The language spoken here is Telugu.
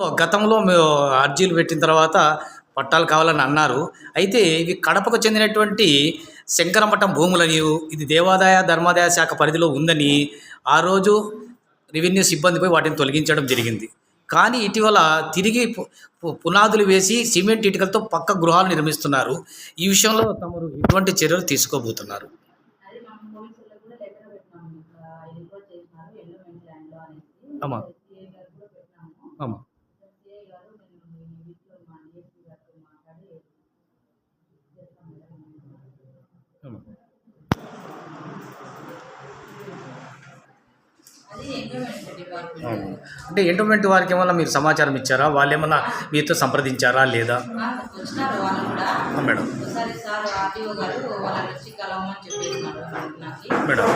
గతంలో మేము అర్జీలు పెట్టిన తర్వాత పట్టాలు కావాలని అన్నారు. అయితే ఇవి కడపకు చెందినటువంటి శంకరమఠం భూములని ఇది దేవాదాయ ధర్మాదాయ శాఖ పరిధిలో ఉందని ఆ రోజు రెవెన్యూ సిబ్బందిపై వాటిని తొలగించడం జరిగింది. కానీ ఇటీవల తిరిగి పునాదులు వేసి సిమెంట్ ఇటుకలతో పక్క గృహాలు నిర్మిస్తున్నారు. ఈ విషయంలో తమరు ఎటువంటి చర్యలు తీసుకోబోతున్నారు? అది మనం మా గారితో మాట్లాడి చేస్తాం. అంటే ఎండోమెంట్ వారికి ఏమన్నా మీరు సమాచారం ఇచ్చారా? వాళ్ళు ఏమన్నా మీతో సంప్రదించారా లేదా? మేడం. మేడం.